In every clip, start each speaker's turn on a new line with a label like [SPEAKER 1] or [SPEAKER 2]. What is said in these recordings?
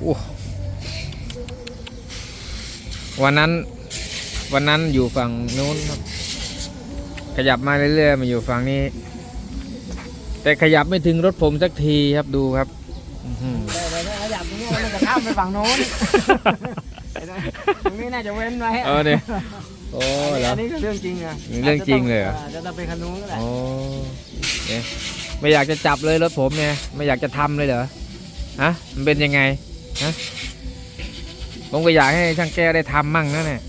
[SPEAKER 1] โอ้วันนั้น วันนั้นอยู่ฝั่งนู้นครับ ขยับมาเรื่อยๆมาอยู่ฝั่งนี้ แต่ขยับไม่ถึงรถผมสักทีครับดูครับอื้อหือ
[SPEAKER 2] แต่แต่ถ้าขยับตรงนี้มันจะข้ามไปฝั่งโน้นตรงนี้น่าจะเว้นไว้
[SPEAKER 1] เออเนี่ยโอ้
[SPEAKER 2] อันนี้
[SPEAKER 1] แล้ว
[SPEAKER 2] อันนี้คือเรื่องจริงอะ
[SPEAKER 1] เรื่องจริงเลยเหรอ
[SPEAKER 2] จะต้องไปคันนู้นก็แหละ
[SPEAKER 1] โอ้เนี่ยไม่อยากจะจับเลยรถผมเนี่ยไม่อยากจะทำเลยเหรอฮะมันเป็นยังไง ฮะผมก็อยากให้ช่างแก้วได้ทำมั่งนะเนี่ย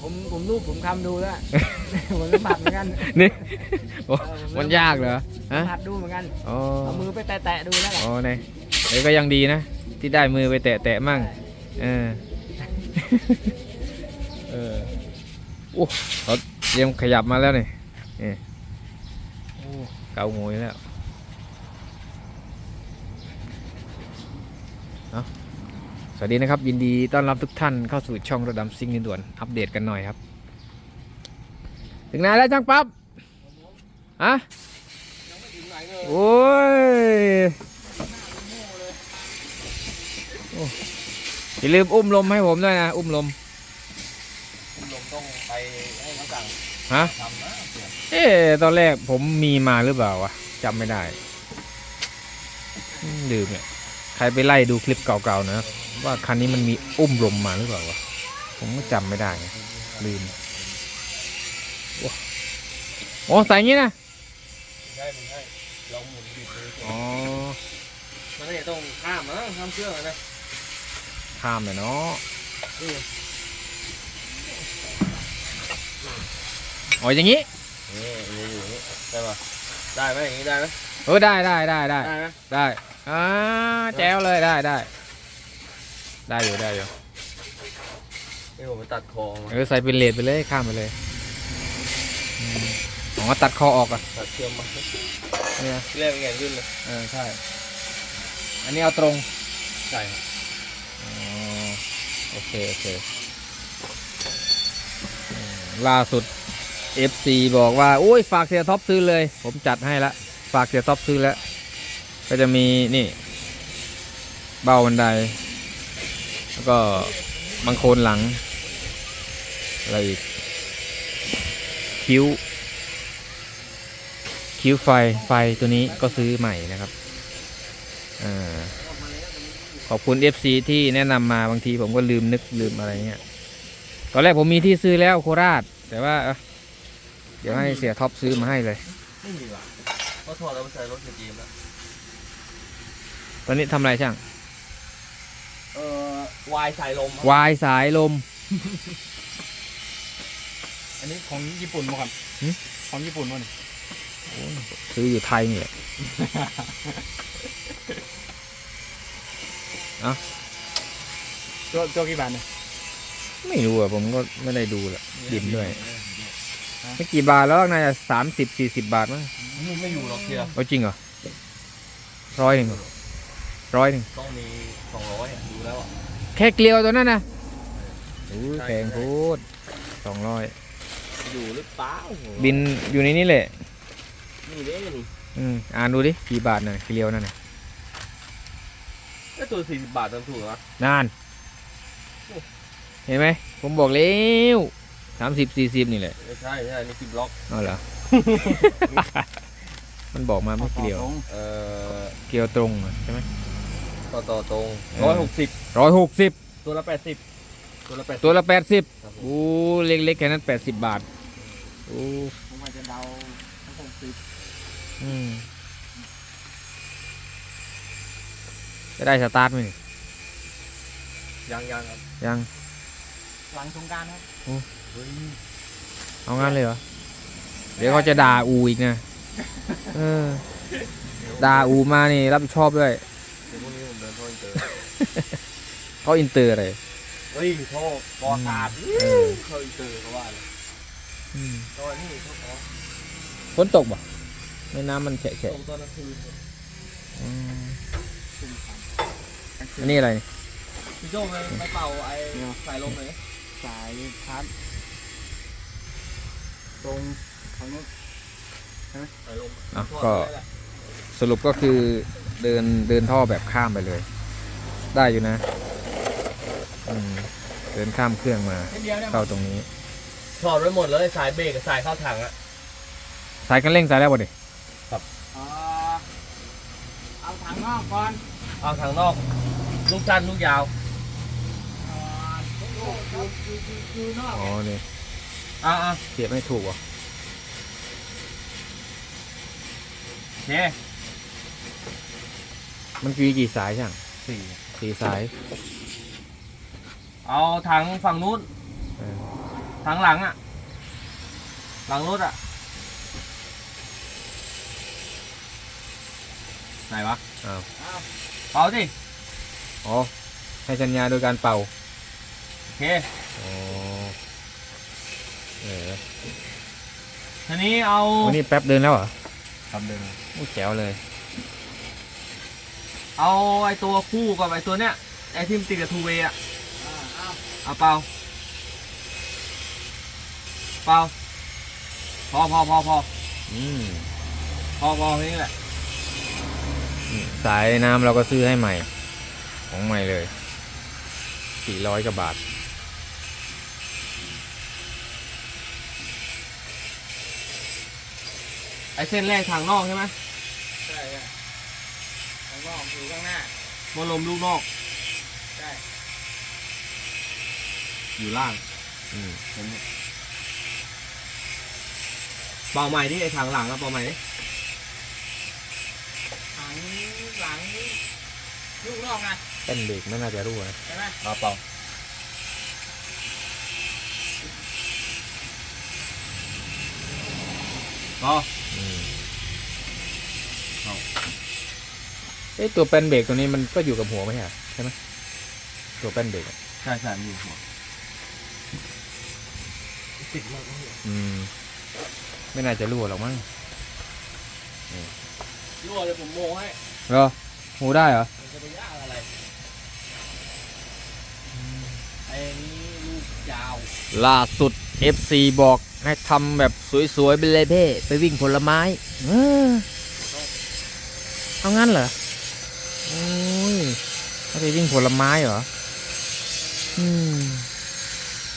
[SPEAKER 2] ผมผมรูปผมคำดูแล้ว ผมสัมผัสเหมือนกัน
[SPEAKER 1] นี่โอ้มันยากเหรอ
[SPEAKER 2] สั
[SPEAKER 1] ฮะ
[SPEAKER 2] มผัสดูเหมือนกัน
[SPEAKER 1] โอ้
[SPEAKER 2] เอามือไปแตะๆดูแล้วแหละ
[SPEAKER 1] โอ้เนี่ยเอ้ยก็ยังดีนะ ที่ได้มือไปแตะแตะๆมั่งเออเออโอ้เขาเตรียมขยับมาแล้วนี่นี่โอ้เกาหงยแล้วเอาส วัสดีนะครับยินดีต้อนรับทุกท่านเข้าสู่ช่องระดับซิงห์ด่วนอัปเดตกันหน่อยครับ ถึงไหนแล้วช่างปั๊บฮะโอ้ยโอ้อย่าลืมอุ้มลมให้ผมด้วยนะ อุ้มลม
[SPEAKER 2] ลงต้องไปให้เขาสั่ง
[SPEAKER 1] ฮะ
[SPEAKER 2] ทำนะ
[SPEAKER 1] เอ๊ะตอนแรกผมมีมาหรือเปล่าวะจำไม่ได้อืมลืมเนี่ยใครไปไล่ดูคลิปเก่าๆนะ ว่าคันนี้มันมีอุ้มลมมาหรือเปล่าวะผมก็จำไม่ได้ไงลืมโอ้โอ้ใส่อย่างงี้นะ
[SPEAKER 2] ใช่ไม่ใช่เราหมุนบิดเลย
[SPEAKER 1] อ๋อ
[SPEAKER 2] มันเนี่ยต้องข้ามนะข้ามเครื่องอะนะ
[SPEAKER 1] ข้ามเลยเนาะอ๋ออย่างงี้
[SPEAKER 2] นี่อยู่อยู่นี่ใช่ป่ะได้ไหมอย่างนี้ได้ไหม
[SPEAKER 1] เออได้ได้ได้ได้
[SPEAKER 2] ได้ไหม
[SPEAKER 1] ได้อ่าแจ๋วเลยได้ได้ ได้อยู่ได้อยู่
[SPEAKER 2] นี่ผมไปตัดคอมา
[SPEAKER 1] เออใส่เป็นเลดไปเลยข้ามไปเลยอืมอ๋อตัดคอออกอะ
[SPEAKER 2] ตัดเชื่อมมา
[SPEAKER 1] เนี่ย
[SPEAKER 2] ที่แรกเป็นไงขึ้นเลย
[SPEAKER 1] เออใช่ อันนี้เอาตรง
[SPEAKER 2] ใช่ครับ
[SPEAKER 1] อ๋อโอเคโอเคอืมล่าสุด FC บอกว่าโอ้ยฝากเสียท็อปซื้อเลย ผมจัดให้ละฝากเสียท็อปซื้อแล้ว ก็จะมีนี่ เบาบันได แล้วก็บังโคลนหลัง อะไรอีก คิ้ว คิ้วไฟ ไฟตัวนี้ก็ซื้อใหม่นะครับอาขอบคุณ FC ที่แนะนำมาบางทีผมก็ลืมนึกลืมอะไรเงี้ย ตอนแรกผมมีที่ซื้อแล้วโคราช แต่ว่าเอ้าเดี๋ยวให้เสียท็อปซื้อมาให้เลย
[SPEAKER 2] ไม่มีว่ะเพราะถอดแล้วไปใส่รถเจียมแล้ว
[SPEAKER 1] ตอนนี้ทำอะไรช่าง
[SPEAKER 2] เอ่อ วายสายลมครับ
[SPEAKER 1] วายสายลม
[SPEAKER 3] อันนี้ของญี่ปุ่นมั้งครับ
[SPEAKER 1] หึ
[SPEAKER 3] ของญี่ปุ่นมั้งนี่
[SPEAKER 1] ซื้ออยู่ไทยนี่แหละ
[SPEAKER 3] ตัวตัวกี่บาทเนี่ย
[SPEAKER 1] ไม่รู้อะ ผมก็ไม่ได้ดูแหละบินด้วย ไม่กี่บาทแล้วน่าจะสามสิบสี่สิบบาทมั้ง
[SPEAKER 2] นี่ไม่อยู่หรอกเชียร์
[SPEAKER 1] เอาจริงเหรอร้อยหนึ่งเหรอร้อยหนึ่ง
[SPEAKER 2] ต้องมีสองร้อยดูแล้วอะ
[SPEAKER 1] แค่เกลียวตัวนั้นนะโอ้ย
[SPEAKER 2] ใช่
[SPEAKER 1] แพงโพูดสองร้อย
[SPEAKER 2] อยู่หรือเปล่า
[SPEAKER 1] บินอยู่ในนี้แหละ
[SPEAKER 2] นี่เด้นี่
[SPEAKER 1] อืมอ่านดูดิกี่บาทน่ะเกลียวนั่นน่ะ
[SPEAKER 2] ไอ้ตัวสี่สิบบาททำถูกเหรอนา
[SPEAKER 1] น เห็นไหมผมบอกแล้วสามสิบสี่สิบนี่แหละ
[SPEAKER 2] ไม่ใช่ใช่นี่สิบบล็อก
[SPEAKER 1] เอาเหรอมันบอกมาไม่เกลียว
[SPEAKER 3] ตรง
[SPEAKER 2] เอ่อ
[SPEAKER 1] เกลียวตรงอะใช่ไหม
[SPEAKER 2] ต่อต่อตรง
[SPEAKER 1] เออ
[SPEAKER 2] ร้อยหกสิบ
[SPEAKER 1] ร้อยหกสิบ
[SPEAKER 2] ตัวละแปดสิบตัวละแปด
[SPEAKER 1] ตัวละแปดสิบ
[SPEAKER 2] ครับผม
[SPEAKER 1] โอ้เล็กๆแค่นั้นแปดสิบบาทโอ้
[SPEAKER 3] ผมอาจจะเดาหกสิบ
[SPEAKER 1] อืมจะได้สตาร์ทไหมนี่
[SPEAKER 2] ยังยังครับ
[SPEAKER 1] ยัง
[SPEAKER 3] หลังสงกรารครับ
[SPEAKER 2] เฮ้ย
[SPEAKER 1] เอางั้นเลยเหรอเดี๋ยวเขาจะด่าอูอีกนะเออด่าอูมานี่รับผิดชอบด้วย
[SPEAKER 2] ออินเตอร์
[SPEAKER 1] เขาอินเตอร์อะไร
[SPEAKER 2] เฮ้ยท่อปอขาด
[SPEAKER 1] เออ
[SPEAKER 2] ท่ออินเตอร์เขาว่าเลย
[SPEAKER 1] อืม
[SPEAKER 2] ตอนนี้ท่อขอ
[SPEAKER 1] ฝนตกบ่ในน้ำมันแฉะ
[SPEAKER 2] ตรงตอนกลางคืน
[SPEAKER 1] ๆอืมอันนี้อะไรนี่
[SPEAKER 2] พี่โจ้ไปไปเป่าไอ้สายลมเลย
[SPEAKER 3] สายพัดตรงทางนู้น
[SPEAKER 2] สายลม
[SPEAKER 1] อะ
[SPEAKER 2] ท่อ
[SPEAKER 1] ก็
[SPEAKER 2] ได้แหละ
[SPEAKER 1] สรุปก็คือเดินเดินท่อแบบข้ามไปเลย ได้อยู่นะอืมเดินข้ามเครื่องมา
[SPEAKER 3] เส้นเดียวเนี่ย
[SPEAKER 1] เข้าตรงนี้
[SPEAKER 4] ถอดไว้หมดเลยสายเบรกกับสายเข้าถังอะ
[SPEAKER 1] สายกันเร่งสายแล้วบ่ดิ
[SPEAKER 3] เอ่อเอาถังนอกก่อน
[SPEAKER 4] เอาถังนอก ลูกสั้นลูกยาว
[SPEAKER 3] เอ่อลูกครับคือคือคือนอก
[SPEAKER 1] อ๋อนี่
[SPEAKER 4] อะอะ
[SPEAKER 1] เสียบไม่ถูกว่ะ
[SPEAKER 4] โอเค
[SPEAKER 1] มันกี่กี่สายช่าง
[SPEAKER 4] สี่
[SPEAKER 1] สี่สาย
[SPEAKER 4] เอาถังฝั่งนู้น
[SPEAKER 1] เออ
[SPEAKER 4] ถังหลังอะหลังรถอะไหนวะ
[SPEAKER 1] อ้าว
[SPEAKER 4] เป่าสิ
[SPEAKER 1] อ๋อให้สัญญาณโดยการเป่า
[SPEAKER 4] โอเค
[SPEAKER 1] อ๋อเออ
[SPEAKER 4] ทีนี้เอา
[SPEAKER 1] วันนี้แป๊บเดินแล้วเหรอ
[SPEAKER 4] ทำเดิน
[SPEAKER 1] โอ้แจ๋วเลย
[SPEAKER 4] เอาไอตัวคู่กับไอตัวเนี้ยไอที่มันติดกับทูเวย์อะ
[SPEAKER 3] อ่าเอา
[SPEAKER 4] เอาเป่าเป่าพอพอพอพอ
[SPEAKER 1] อืม
[SPEAKER 4] พอพอแค่นี้แหละ
[SPEAKER 1] นี่สายน้ำเราก็ซื้อให้ใหม่ ของใหม่เลยสี่ร้อยกว่าบาท
[SPEAKER 4] ไอเส้นแรกทางนอกใช่ไหม
[SPEAKER 3] ใช่ใช่ ข้างนอกอยู่ข้างหน้า
[SPEAKER 4] บอลลมลูกนอก
[SPEAKER 3] ใช่
[SPEAKER 4] อยู่ล่าง
[SPEAKER 1] อืม
[SPEAKER 4] เห็นไหมเป่าใหม่ที่ไอทางหลังอะเป่าใหม่ดิ
[SPEAKER 3] ถังหลังลูกนอกไง
[SPEAKER 1] เต้นเบรกไม่น่าจะรู้นะ
[SPEAKER 3] ใช่ไหม
[SPEAKER 4] มาเป่าพอ
[SPEAKER 1] อืม
[SPEAKER 4] เอา
[SPEAKER 1] เอ้ตัวแป้นเบรกตัวนี้มันก็อยู่กับหัวไหมฮะใช่ไหมตัวแป้นเบรกอะ
[SPEAKER 4] ใช่ใช่มีหัว
[SPEAKER 3] ติดมาก
[SPEAKER 1] อืม ไม่น่าจะรั่วหรอกมั้ง
[SPEAKER 4] รั่วเลยผมโมให้
[SPEAKER 1] เหรอหูได้เหรอ
[SPEAKER 4] มันจะไปยากอะไรไอ้นี้ลูกยาว
[SPEAKER 1] ล่าสุด FC บอกให้ทำแบบสวยๆไปเลยเพ่ไปวิ่งผลไม้ เออเอางั้นเหรอโอ้ย เขาไปวิ่งผลไม้เหรอ อืม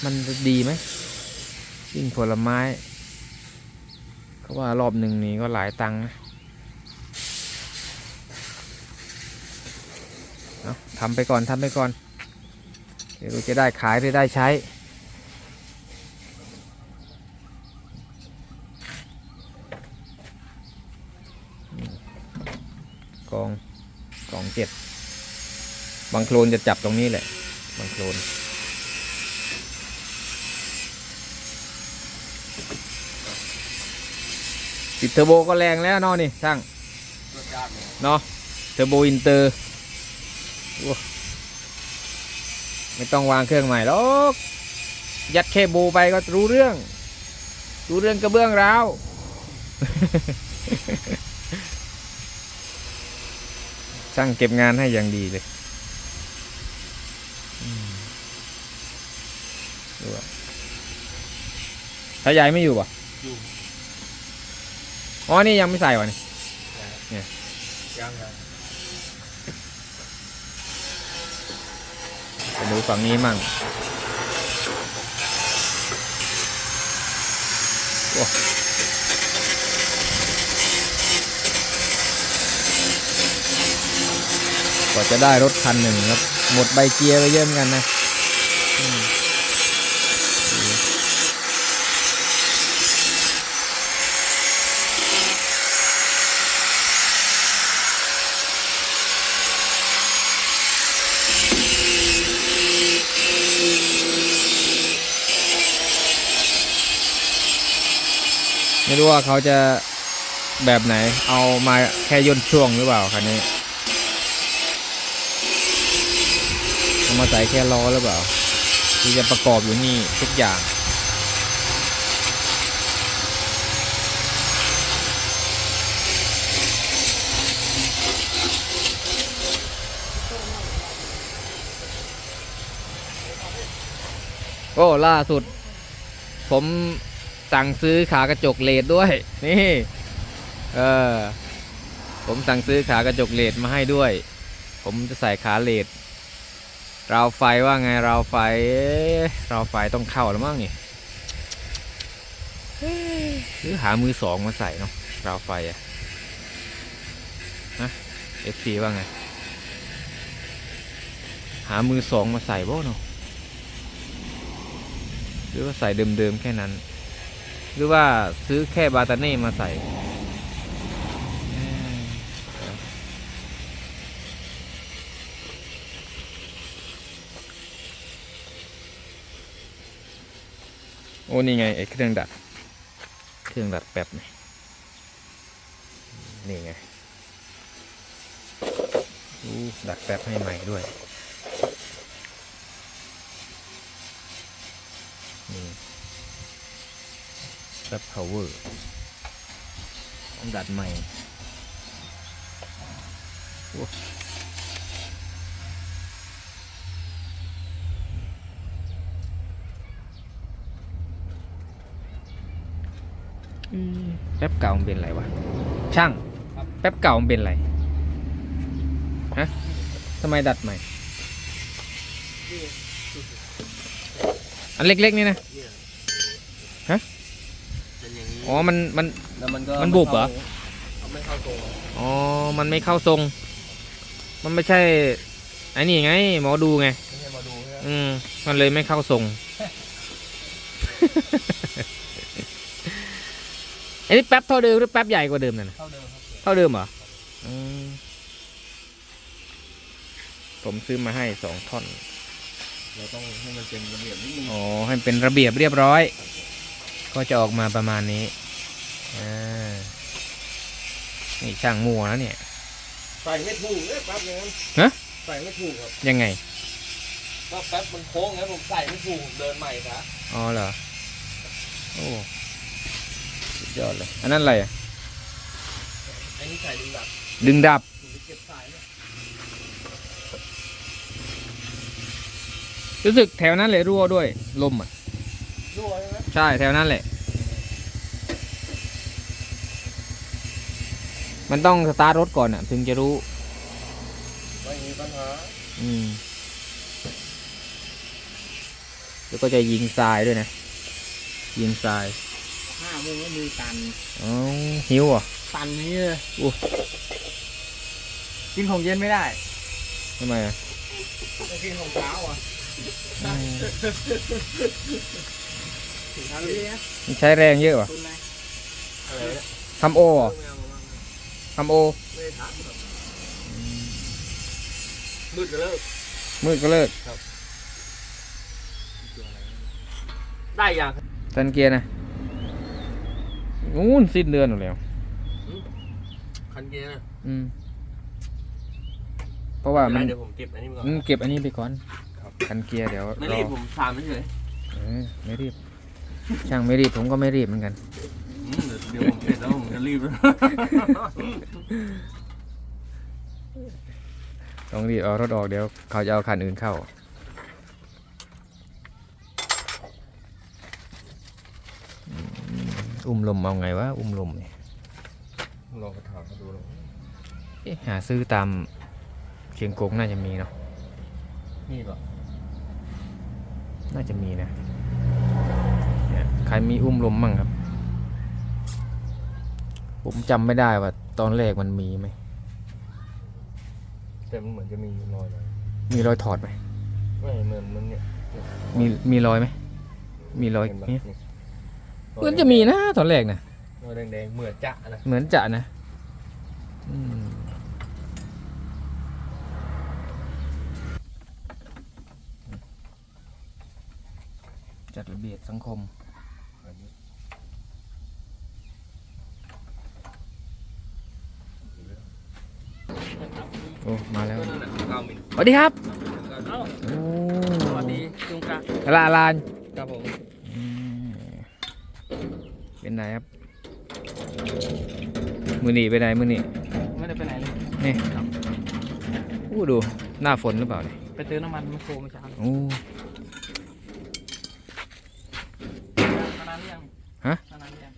[SPEAKER 1] มันจะดีไหมวิ่งผลไม้เขาว่ารอบหนึ่งนี้ก็หลายตังค์นะเอาทำไปก่อนทำไปก่อน เดี๋ยวจะได้ขายได้ได้ใช้กองกองเจ็ดางโคลนจะจับตรงนี้แหละบางโคลนติดเทอร์โบก็แรงแล้วเนาะนี่ช่าง
[SPEAKER 4] เนาะ
[SPEAKER 1] เทอร์โบอินเตอร์ไม่ต้องวางเครื่องใหม่หรอกยัดเคเบูไปก็รู้เรื่อง รู้เรื่องกระเบื้องร้าวช่างเก็บงานให้อย่างดีเลย ดูอะถ้ายายไม่อยู่ป่ะ
[SPEAKER 4] อยู่
[SPEAKER 1] อ๋อนี่ยังไม่ใส่วะนี่
[SPEAKER 4] ยังยัง
[SPEAKER 1] ไปดูฝั่งนี้มั่งโอ้กว่าจะได้รถคันหนึ่งครับ หมดใบเกียร์ไปเยอะเหมือนกันนะอืม ไม่รู้ว่าเขาจะแบบไหน เอามาแค่ย่นช่วงหรือเปล่าคันนี้เอามาใส่แค่ล้อหรือเปล่า ที่จะประกอบอยู่นี่ทุกอย่างโอ้ล่าสุด ผม สั่งซื้อขากระจกเลดด้วย นี่เออผมสั่งซื้อขากระจกเลดมาให้ด้วย ผมจะใส่ขาเลดราวไฟว่าไงราวไฟเราวไฟต้องเข้าแล้วมั้งนี่หรือหามือสองมาใส่เนาะราวไฟอะฮะ FC ว่าไง หามือสองมาใส่บ่เนาะหรือว่าใส่เดิมๆแค่นั้น หรือว่าซื้อแค่บาตาเน่มาใส่เอ๊ะโอ้ นี่ไงไอ้เครื่องดัด เครื่องดัดแป๊บนี่นี่ไงดัดแป๊บให้ใหม่ด้วย นี่ แป๊บ power ต้องดัดใหม่โอ้อืมแป๊บเก่ามันเป็นไรวะ ช่าง แป๊บเก่ามันเป็นไร ฮะทำไมดัดใหม่ อันเล็กๆนี่นะ
[SPEAKER 4] เป็น อย่างนี้
[SPEAKER 1] อ๋อ มัน มัน
[SPEAKER 4] แล้วมันก็
[SPEAKER 1] มันบุบเหรอา
[SPEAKER 4] ไม่เข้าตรง
[SPEAKER 1] อ๋อ มันไม่เข้าทรง มันไม่ใช่ไอ้นี่ไง หมอดูไง
[SPEAKER 4] ไม่ใช่มาดูใช่ไหม
[SPEAKER 1] อืม มันเลยไม่เข้าทรง อันนี้แป๊บเท่าเดิมหรือแป๊บใหญ่กว่าเดิมนั่นน่ะ
[SPEAKER 4] เท่าเดิมครับ
[SPEAKER 1] เท่าเดิมเหรออืมผมซื้อมาให้สองท่อน
[SPEAKER 4] เราต้องให้มันเป็นระเบียบนิดนึง
[SPEAKER 1] อ๋อ ให้เป็นระเบียบเรียบร้อย ก็จะออกมาประมาณนี้อ่านี่ช่างมัวแล้วเนี่ย
[SPEAKER 4] ใส่ไม่ถูกเลยแป๊บอย่างนั้น
[SPEAKER 1] ฮะ
[SPEAKER 4] ใส่ไม่ถูกครับ
[SPEAKER 1] ยังไง
[SPEAKER 4] ก็แป๊บมันโค้งงั้นผมใส่ไม่ถูกผมเดินใหม่ซะ
[SPEAKER 1] อ๋อเหรอ โอ้สุดยอดเลย อันนั้นอะไรอะ
[SPEAKER 4] ไอ้นี่ใส่ดึงดับ
[SPEAKER 1] ดึงดับ
[SPEAKER 4] ถึงจะเก็บสายเนี่ย
[SPEAKER 1] รู้สึกแถวนั้นเลยรั่วด้วย ลมอะ
[SPEAKER 4] รั่วใช่ไหม
[SPEAKER 1] ใช่แถวนั้นแหละ มันต้องสตาร์ทรถก่อนอะ ถึงจะรู้
[SPEAKER 4] ไม่มีปัญหา
[SPEAKER 1] อืม แล้วก็จะยิงทรายด้วยนะ ยิงทราย
[SPEAKER 2] ห้าโมงก็มือตัน
[SPEAKER 1] อ๋อหิวเหรอะ
[SPEAKER 2] ตันนี้เลย
[SPEAKER 1] อู้
[SPEAKER 2] กินของเย็นไม่ได้
[SPEAKER 1] ทำไมอะ
[SPEAKER 4] ไม่กินของเช้าอะ
[SPEAKER 1] อืม
[SPEAKER 2] ถึงทางนี้นะ
[SPEAKER 1] มันใช้แรงเยอะว่ะ
[SPEAKER 2] คุณนาย
[SPEAKER 4] อะไรเนี่ย
[SPEAKER 1] ทำโอเหรอ
[SPEAKER 4] ไม่เอามาบ้าง
[SPEAKER 1] ทำโอ
[SPEAKER 4] ไม่ได้ถามครับมืดก็เลิก
[SPEAKER 1] มืดก็เลิก
[SPEAKER 4] ได้ยัง
[SPEAKER 1] ตันเกียร์นะนู้นสิ้นเดือนหมดแล้ว
[SPEAKER 4] คันเกียร์นะ
[SPEAKER 1] อืม เพราะว่ามัน
[SPEAKER 4] เดี๋ยวผมเก็บอันนี้มาก่อน
[SPEAKER 1] อืมเก็บอันนี้ไปก่อน
[SPEAKER 4] ครับ
[SPEAKER 1] คันเกียร์เดี๋ยว
[SPEAKER 4] ไม่
[SPEAKER 1] ร
[SPEAKER 4] รี
[SPEAKER 1] อบ
[SPEAKER 4] ผมถามเฉย
[SPEAKER 1] เออไม่รีบ ช่างไม่รีบผมก็ไม่รีบเหมือนกัน
[SPEAKER 4] อืมเดี๋ยวเดี๋ยวผมเสร็จแล้วผมจะรีบ
[SPEAKER 1] ต้องรีบเอารถออกเดี๋ยวเขาจะเอาคันอื่นเข้าอืมอุ้มลมเอาไงวะอุ้มลมเนี่ย
[SPEAKER 4] ลองกระถางมาดูลอง
[SPEAKER 1] เอ๊ะหาซื้อตามเชียงกงน่าจะมีเนาะ
[SPEAKER 4] นี่ป่ะ
[SPEAKER 1] น่าจะมีนะเนี่ย ใครมีอุ้มลมมั่งครับ ผมจำไม่ได้ว่า ตอนแรกมันมีไหม
[SPEAKER 4] แต่มันเหมือนจะมีรอยนะ
[SPEAKER 1] มีรอยถอดไหม
[SPEAKER 4] ไม่เหมือนมันเนี่ย
[SPEAKER 1] มีมีรอยไหมมีรอย
[SPEAKER 4] เห็นปะ
[SPEAKER 1] เนี่ย
[SPEAKER 4] นี่
[SPEAKER 1] เหมือนจะมีนะตอนแรกนะ
[SPEAKER 4] รอยแดงๆเหมือนจะนะ
[SPEAKER 1] เหมือนจะนะอืมจัดระเบียบสังคม โอ้ มาแล้ว
[SPEAKER 4] ก็นั่นแหละเก้ามิล
[SPEAKER 1] สวัสดีครับ
[SPEAKER 2] เอ้า
[SPEAKER 1] โอ้
[SPEAKER 2] สวัสดีจุงกะ
[SPEAKER 1] ลาลาน
[SPEAKER 4] ครับผม
[SPEAKER 1] อืมเป็นไหนครับ มือหนีไปไหนมือหนี
[SPEAKER 2] ไม่ได้ไปไหนเลย
[SPEAKER 1] นี่อู้ดูหน้าฝนหรือเปล่าเนี่ย
[SPEAKER 2] ไปเติมน้ำมันมาโครเมื่อเช้า
[SPEAKER 1] โอ้
[SPEAKER 2] มานานหรือยัง
[SPEAKER 1] ฮะ
[SPEAKER 2] มานานหรือยัง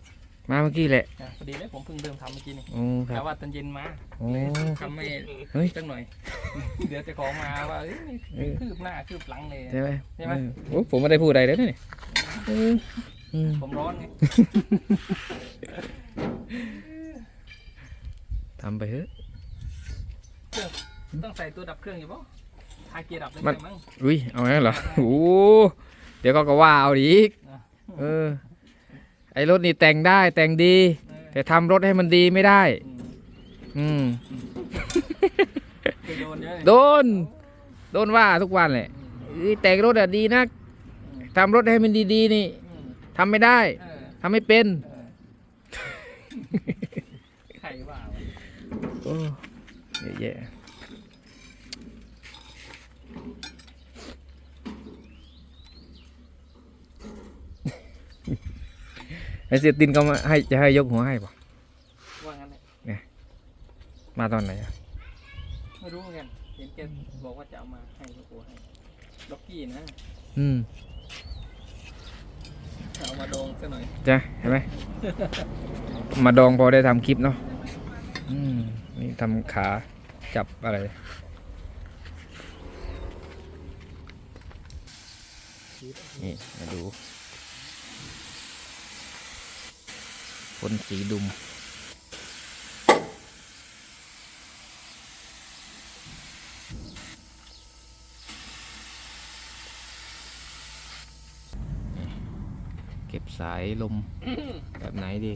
[SPEAKER 1] มาเมื่อกี้แหละ
[SPEAKER 3] อะพอ ดีเลยผมเพิ่งเริ่มทำเมื่อกี้นี่
[SPEAKER 1] โอ้ค
[SPEAKER 3] แต่
[SPEAKER 1] รับ
[SPEAKER 3] ว่าตอนเย็นมา
[SPEAKER 1] โอ้
[SPEAKER 3] ทำไม่
[SPEAKER 1] เฮ้ย
[SPEAKER 3] จังหน่อย เดี๋ยวเจะของมาว่าเอ้ย
[SPEAKER 1] เออ
[SPEAKER 3] คืบหน้าคืบหลังเลย
[SPEAKER 1] ใช่ไหม
[SPEAKER 3] ใช่ไหม
[SPEAKER 1] เออโอ้ผมไม่ได้พูดอะไรเลยนะนี่เอออืม
[SPEAKER 3] ผมร้อนไง
[SPEAKER 1] ทำไปเถอะ
[SPEAKER 3] ต้องใส่ตัวดับเครื่องอยู่ป่ะทาเกียร์ดับได้
[SPEAKER 1] มัน
[SPEAKER 3] ไหมมั้ง
[SPEAKER 1] อุ้ยเอางั้นเหรอโอ้เดี๋ยวก็ก็ว่าเอาอีก
[SPEAKER 3] อะ
[SPEAKER 1] เออ ไอ้รถนี่แต่งได้แต่งดี
[SPEAKER 3] เออ
[SPEAKER 1] แต่ทำรถให้มันดีไม่ได้
[SPEAKER 3] อืม
[SPEAKER 1] อืม
[SPEAKER 3] เคยโดนเยอะเลย
[SPEAKER 1] โดน โดนว่าทุกวันแหละเอ้ยแต่งรถอะดีนะทำรถให้มันดีๆนี่
[SPEAKER 3] อืม
[SPEAKER 1] ทำไม่ได้
[SPEAKER 3] เออ
[SPEAKER 1] ทำไม่เป็น
[SPEAKER 3] เออใครว่าวะ
[SPEAKER 1] โอ้เยอะแยะ ไอเสียตินก็มาให้จะให้ยกหัวให้ป่ะ
[SPEAKER 3] ว่างั้นเลย
[SPEAKER 1] มาตอนไหนอะ
[SPEAKER 3] ไม่รู้เหมือนกันเห็นแกบอกว่าจะเอามาให้ลูกโอให้ล็อกกี้นะ
[SPEAKER 1] อืม
[SPEAKER 3] เอามาดองซะหน่อย
[SPEAKER 1] จ้ะเห็นไหม มาดองพอได้ทำคลิปเนาะอืมนี่ทำขาจับอะไรนี่มาดู พ่นสีดุมเก็บสายลมแบบไหนดี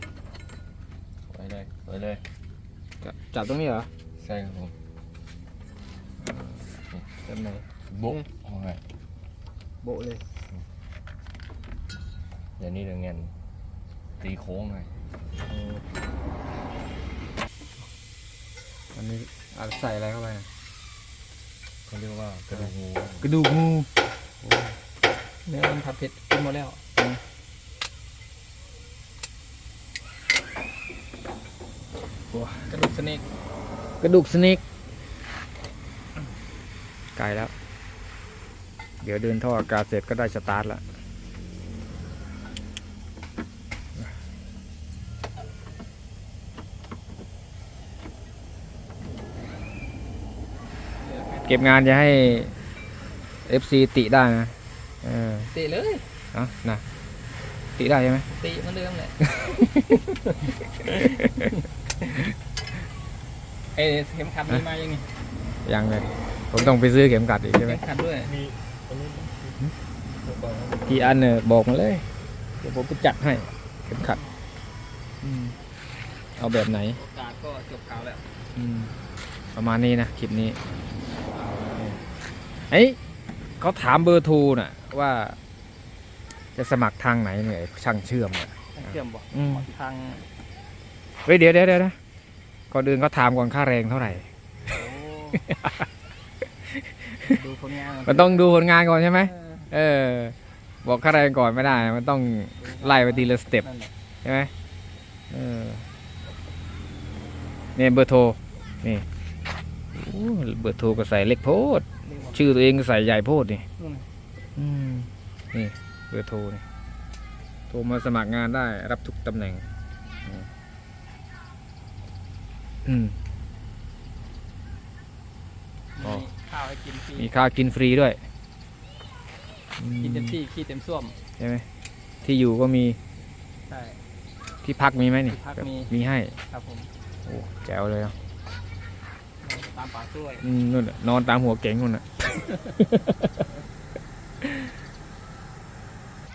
[SPEAKER 4] ไปเลยไปเลย
[SPEAKER 1] จับจับตรงนี้เหรอ
[SPEAKER 4] ใช่ครับผม
[SPEAKER 1] แบบไหน
[SPEAKER 4] โบ๊ะเอาไง
[SPEAKER 1] โบะเลย
[SPEAKER 4] เดี๋ยวนี้เดี๋ยวเงินตีโค้งไง
[SPEAKER 1] อันนี้ อาใส่อะไรเข้าไปอะ
[SPEAKER 4] เขาเรียกว่ากระดูกงู
[SPEAKER 1] กระดูกงู
[SPEAKER 3] เนื้อมันผัดเผ็ดกินหมดแล้วกระดูกสเน็ก
[SPEAKER 1] กระดูกสเน็กไกลแล้ว เดี๋ยวเดินท่ออากาศเสร็จก็ได้สตาร์ทแล้ว ก็บงานจะให้ FC ติได้นะเออ
[SPEAKER 3] เตะเลย
[SPEAKER 1] เอะนะติได้ใช่ไหม
[SPEAKER 3] เตะเหมือนเดิมแหละ เอ้ยเข็มขัดมีมายังไง
[SPEAKER 1] ยังเลย ผมต้องไปซื้อเข็มกัดอีกใช่ไหม
[SPEAKER 3] เข็มขัดด้วย
[SPEAKER 1] กี่อันเนี่ยบอกมาเลย เดี๋ยวผมไปจัดให้ เข็มขัด อืมเอาแบบไหน
[SPEAKER 3] โอกาสก็จบข่าวแล้ว
[SPEAKER 1] อืมประมาณนี้นะ คลิปนี้ เฮ้ยเขาถามเบอร์โทรน่ะ ว่า จะสมัครทางไหนเนี่ยช่างเชื่อมเนี่ย
[SPEAKER 3] เชื่อมบอก
[SPEAKER 1] อืม
[SPEAKER 3] ทาง
[SPEAKER 1] เฮ้ยเดี๋ยวเดี๋ยวเดี๋ยวนะก่อนอื่นเขาถามก่อนค่าแรงเท่าไหร่
[SPEAKER 3] โอ้ดูผลงาน
[SPEAKER 1] มันต้องดูผลงานก่อนใช่ไหม
[SPEAKER 3] เออ
[SPEAKER 1] เออ บอกค่าแรงก่อนไม่ได้ มันต้องไล่ไปทีละสเต็ป
[SPEAKER 3] นั่นแหละ
[SPEAKER 1] ใช่ไหมเออเนี่ยเบอร์โทร นี่โอ้เบอร์โทรก็ใส่เล็กโพด
[SPEAKER 3] เรียกว่า
[SPEAKER 1] ชื่อตัวเองก็ใส่ใหญ่โพดนี่
[SPEAKER 3] นู่น
[SPEAKER 1] อืมนี่เบอร์โทรนี่โทรมาสมัครงานได้ รับทุกตำแหน่ง อืมอืมอ๋อ
[SPEAKER 3] มีข้าวให้กินฟรี
[SPEAKER 1] มีข้าวกินฟรีด้วย
[SPEAKER 3] กินเต็ม
[SPEAKER 1] อืม
[SPEAKER 3] ที่ขี้เต็มส้วม
[SPEAKER 1] ใช่ไหมที่อยู่ก็มี
[SPEAKER 3] ใช่
[SPEAKER 1] ที่พักมีไหมนี่
[SPEAKER 3] ที่พัก
[SPEAKER 1] แบบ
[SPEAKER 3] มี
[SPEAKER 1] มีให้
[SPEAKER 3] ครับผม
[SPEAKER 1] โอ้แจ๋วเลยอะ
[SPEAKER 3] ตามป่าช่วย
[SPEAKER 1] อืมนู่นน่ะนอนตามหัวเก๋งนู่นน่ะ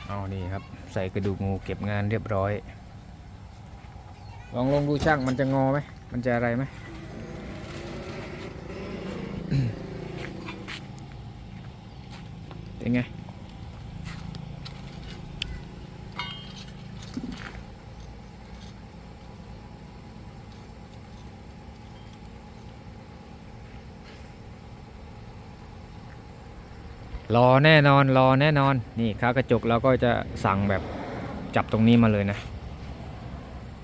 [SPEAKER 1] เอานี่ครับ ใส่กระดูกงูเก็บงานเรียบร้อย ลองลงดูช่างมันจะงอไหม มันจะอะไรไหม เป็นไง รอแน่นอนรอแน่นอนนี่ค้ากระจกเราก็จะสั่งแบบจับตรงนี้มาเลยนะ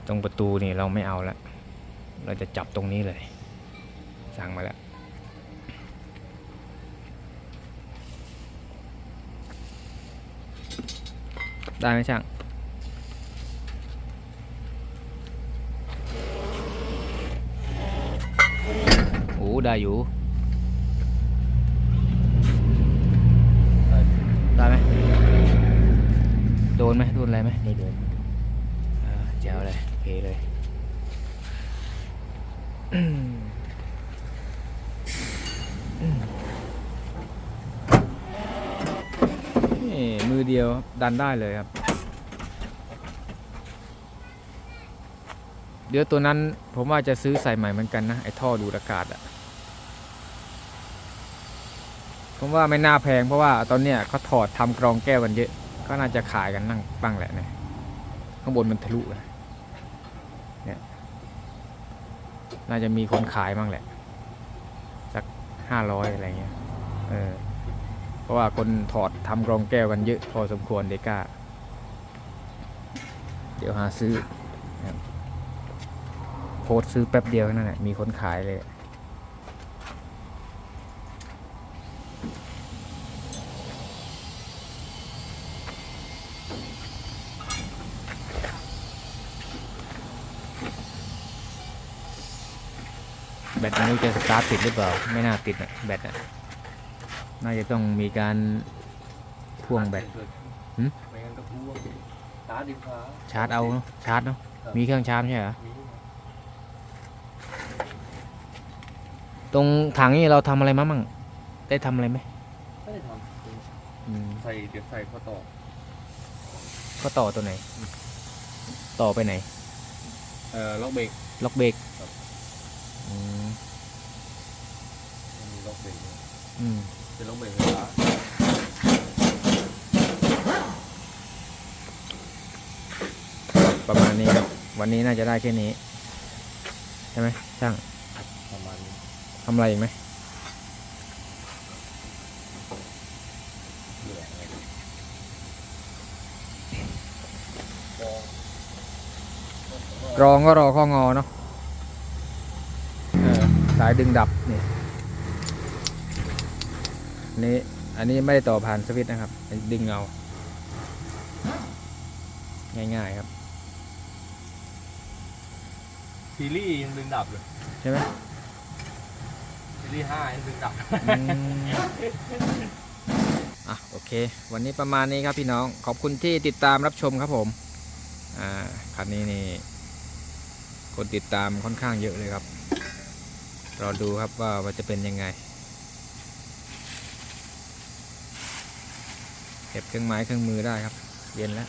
[SPEAKER 1] ตรงประตูนี่เราไม่เอาแล้วเราจะจับตรงนี้เลย สั่งมาแล้วได้ไหมช่างโอ้ได้อยู่ นไหมโดนอะไรไหม
[SPEAKER 2] ไม่โดน
[SPEAKER 1] อ่าแจ๋วเลยโอเคเลยอืมอืมนี่มือเดียวดันได้เลยครับ เดี๋ยวตัวนั้นผมว่าจะซื้อใส่ใหม่เหมือนกันนะ ไอ้ท่อดูดอากาศอะผมว่าไม่น่าแพงเพราะว่าตอนเนี้ยเขาถอดทำกรองแก้วกันเยอะ ก็น่าจะขายกันนั่งบ้างแหละเนี่ยข้างบนมันทะลุเลยเนี่ยน่าจะมีคนขายบ้างแหละ สักห้าร้อยอะไรเงี้ยเออเพราะว่าคนถอดทำกรองแก้วกันเยอะพอสมควรเดก้า เดี๋ยวหาซื้อโพสซื้อแป๊บเดียวนั่นแหละมีคนขายเลย แบตไม่รู้จะสตาร์ทติดหรือเปล่า ไม่น่าติดอะแบตอะน่าจะต้องมีการพ่วงแบตหืม
[SPEAKER 3] ไม่งั้นก็พ่วงตาดิฟ้า
[SPEAKER 1] ชาร์จเอาเนอะชาร์จเนาะมีเครื่องชาร์จไม่ใช่เหรอ
[SPEAKER 3] มี
[SPEAKER 1] ตรงถังนี่เราทำอะไรมามั่งได้ทำอะไรไหม
[SPEAKER 3] ไม่ได้ท
[SPEAKER 1] อืมำ
[SPEAKER 3] ใส่เดี๋ยวใส่ข้อต่อ
[SPEAKER 1] ก็ต่อตัวไหน ต่อไปไหน
[SPEAKER 3] เอ่อล็อกเบรก
[SPEAKER 1] ล็อกเบรก
[SPEAKER 3] ครับ
[SPEAKER 1] อืม
[SPEAKER 3] มันมีล็อกเบรกด้วย
[SPEAKER 1] อืม
[SPEAKER 3] เป็นล็อกเบรกไฟฟ้า
[SPEAKER 1] ประมาณนี้ครับ วันนี้น่าจะได้แค่นี้ ใช่ไหมช่าง
[SPEAKER 3] ประมาณนี้
[SPEAKER 1] ทำอะไรอีกไหม
[SPEAKER 3] เหลืออะไรกอง
[SPEAKER 1] กรองก็รอข้องอเนาะเออ สายดึงดับนี่อันนี้อันนี้ไม่ได้ต่อผ่านสวิตช์นะครับเป็นดึงเอา ง่ายๆครับ
[SPEAKER 3] ซีรีส์ยังดึงดับเลย
[SPEAKER 1] ใช่ไหม
[SPEAKER 3] ซีรีส์ห้ายังดึงดับ
[SPEAKER 1] อืมอะ โอเค วันนี้ประมาณนี้ครับพี่น้อง ขอบคุณที่ติดตามรับชมครับผม อ่า คันนี้นี่ คนติดตามค่อนข้างเยอะเลยครับ รอดูครับว่ามันจะเป็นยังไงเก็บเครื่องไม้เครื่องมือได้ครับ เย็นแล้ว